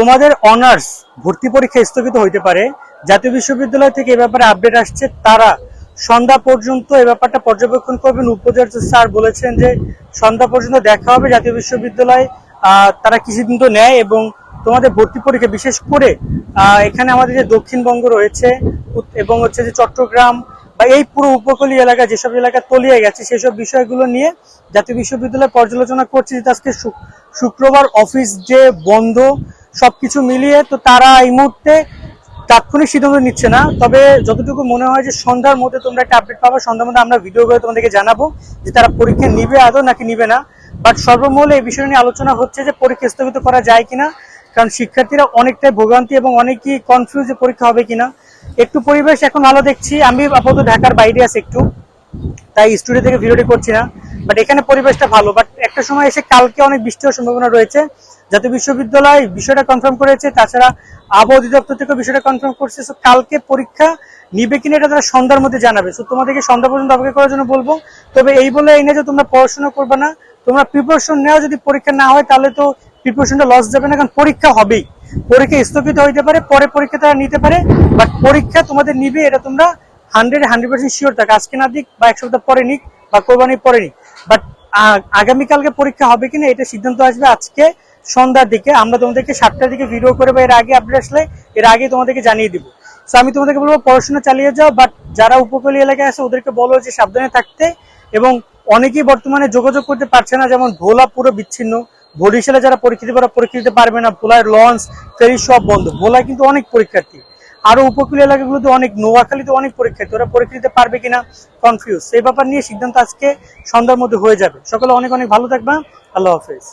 তোমাদের অনার্স ভর্তি পরীক্ষা স্থগিত হইতে পারে। জাতীয় বিশ্ববিদ্যালয় থেকে এ ব্যাপারে আপডেট আসছে, তারা সন্ধ্যা পর্যন্ত এ ব্যাপারটা পর্যবেক্ষণ করবেন। উপাচার্য স্যার বলেছেন যে সন্ধ্যা পর্যন্ত দেখা হবে জাতীয় বিশ্ববিদ্যালয় তারা কিছুদিন তো নেয় এবং তোমাদের ভর্তি পরীক্ষা বিশেষ করে এখানে আমাদের যে দক্ষিণবঙ্গ রয়েছে এবং হচ্ছে যে চট্টগ্রাম বা এই পুরো উপকূলীয় এলাকা, যেসব এলাকা তলিয়ে গেছে, সেসব বিষয়গুলো নিয়ে জাতীয় বিশ্ববিদ্যালয় পর্যালোচনা করছে। যে আজকে শুক্রবার অফিস যে বন্ধ সবকিছু মিলিয়ে তো তারা এই মুহূর্তে তাৎক্ষণিক সিদ্ধান্ত নিচ্ছে না। তবে যতটুকু মনে হয় যে সন্ধ্যার মধ্যে তোমরা একটা আপডেট পাবে, সন্ধ্যার মধ্যে আমরা ভিডিও করে তোমাদেরকে জানাব যে তারা পরীক্ষা নিবে আদৌ নাকি নিবে না। বাট সর্বমূলে এই বিষয় নিয়ে আলোচনা হচ্ছে যে পরীক্ষা স্থগিত করা যায় কিনা, কারণ শিক্ষার্থীরা অনেকটাই ভোগান্তি এবং অনেকেই কনফিউজ যে পরীক্ষা হবে কিনা। একটু পরিবেশ এখন ভালো দেখছি। আমি আপাতত ঢাকার বাইরে আছি একটু, তাই স্টুডিও থেকে ভিডিওটি করছি না। বাট এখানে পরিবেশটা ভালো। বাট একটা সময় এসে কালকে অনেক বৃষ্টি হওয়ার সম্ভাবনা রয়েছে। জাতীয় বিশ্ববিদ্যালয় বিষয়টা কনফার্ম করেছে, তাছাড়া আবহাওয়া অধিদপ্তর থেকে বিষয়টা কনফার্ম করছে। সো কালকে পরীক্ষা নিবে কিনা এটা তারা সন্ধ্যার মধ্যে জানাবে। সো তোমাদেরকে সন্ধ্যা পর্যন্ত অপেক্ষা করার জন্য বলব। তবে এই বলে এই নিয়ে যে তোমরা পড়াশোনা করবে না, তোমরা প্রিপারেশন নেওয়া যদি পরীক্ষা না হয়, তাহলে তো প্রিপারেশনটা লস যাবে না, কারণ পরীক্ষা হবেই। পরীক্ষা স্থগিত হইতে পারে, পরে পরীক্ষা তারা নিতে পারে। বাট পরীক্ষা তোমাদের নিবে, এটা তোমরা হান্ড্রেড হান্ড্রেড পার্সেন্ট শিওর থাক। আজকে না দিক বা এক সপ্তাহ পরে নিক। বা কোরবানির পরে নিক বাট আগামীকালকে পরীক্ষা হবে কিনা এটা সিদ্ধান্ত আসবে আজকে সন্ধ্যার দিকে। আমরা তোমাদেরকে সাতটার দিকে ভিডিও করে বা এর আগে আপডেট আসলে এর আগে তোমাদেরকে জানিয়ে দিব। তো আমি তোমাদেরকে বলব, পড়াশোনা চালিয়ে যাও বাট যারা উপকূলীয় এলাকায় আছে, ওদেরকে বলো যে সাবধানে থাকতে। এবং অনেকেই বর্তমানে যোগাযোগ করতে পারছে না, যেমন ভোলা পুরো বিচ্ছিন্ন। বরিশালে যারা পরীক্ষা দিতে পারে পরীক্ষা দিতে পারবে না ভোলার লঞ্চ ফেরি সব বন্ধ। ভোলায় কিন্তু অনেক পরীক্ষার্থী। আরও উপকূলীয় এলাকাগুলোতে অনেক, নোয়াখালীতে অনেক পরীক্ষার্থী ওরা পরীক্ষা দিতে পারবে কিনা কনফিউজ সেই ব্যাপার নিয়ে সিদ্ধান্ত আজকে সন্ধ্যার মধ্যে হয়ে যাবে। সকলে অনেক অনেক ভালো থাকবা আল্লাহ হাফেজ।